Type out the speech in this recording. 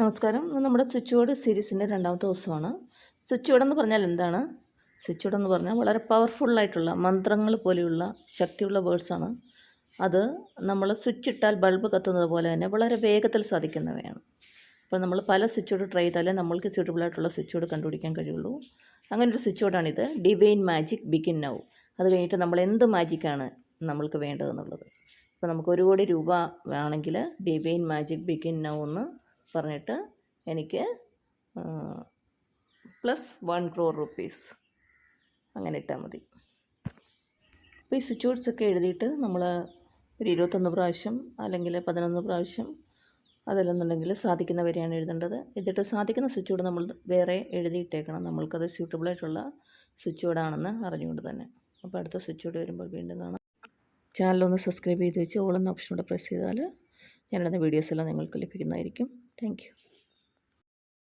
നമസ്കാരം. നമ്മുടെ switch board സീരീസിന്റെ രണ്ടാമത്തെ ദിവസമാണ്. സ്വിച്ച് ബോർഡ് എന്ന് പറഞ്ഞാൽ എന്താണ്? സ്വിച്ച് ബോർഡ് എന്ന് പറഞ്ഞാൽ വളരെ പവർഫുള്ളായിട്ടുള്ള മന്ത്രങ്ങൾ പോലെയുള്ള ശക്തിയുള്ള വേർഡ്സാണ് അത് നമ്മൾ സ്വിച്ച് ഇട്ടാൽ ബൾബ് കത്തുന്നത് പോലെ തന്നെ വളരെ വേഗത്തിൽ സാധിക്കുന്നവയാണ്. അപ്പോൾ നമ്മൾ പല സ്വിച്ച് ബോർഡ് ട്രൈ ചെയ്താലേ നമ്മൾക്ക് സ്യൂട്ടബിൾ ആയിട്ടുള്ള സ്വിച്ച് ബോർഡ് കണ്ടുപിടിക്കാൻ കഴിയുള്ളൂ. അങ്ങനെ ഒരു സ്വിച്ച് ബോർഡാണിത് ഡിവൈൻ മാജിക് ബിഗിൻ നൗ അത് കഴിഞ്ഞിട്ട് നമ്മൾ എന്ത് മാജിക്കാണ് നമ്മൾക്ക് വേണ്ടതെന്നുള്ളത് ഇപ്പോൾ നമുക്ക് ഒരു കോടി രൂപ വേണമെങ്കിൽ ഡിവൈൻ മാജിക് ബിഗിൻ നൗ എന്ന് പറഞ്ഞിട്ട് എനിക്ക് പ്ലസ് വൺ ക്രോർ റുപ്പീസ് അങ്ങനെ ഇട്ടാൽ മതി. അപ്പോൾ ഈ സ്വിച്ച് ബോർഡ്സ് ഒക്കെ എഴുതിയിട്ട് നമ്മൾ ഒരു ഇരുപത്തൊന്ന് പ്രാവശ്യം അല്ലെങ്കിൽ പതിനൊന്ന് പ്രാവശ്യം അതല്ലെന്നുണ്ടെങ്കിൽ സാധിക്കുന്നവരെയാണ് എഴുതേണ്ടത്. എന്നിട്ട് സാധിക്കുന്ന സ്വിച്ച് ബോർഡ് നമ്മൾ വേറെ എഴുതിയിട്ടേക്കണം. നമ്മൾക്കത് സ്യൂട്ടബിളായിട്ടുള്ള സ്വിച്ച് ബോർഡാണെന്ന് അറിഞ്ഞുകൊണ്ട് തന്നെ. അപ്പോൾ അടുത്ത സ്വിച്ച് ബോർഡ് വരുമ്പോൾ വീണ്ടും കാണാം. ചാനലൊന്ന് സബ്സ്ക്രൈബ് ചെയ്ത് വെച്ച് ഓളെന്ന ഓപ്ഷനോട് പ്രസ് ചെയ്താൽ ഞാനിടുന്ന വീഡിയോസ് എല്ലാം നിങ്ങൾക്ക് ലഭിക്കുന്നതായിരിക്കും. താങ്ക്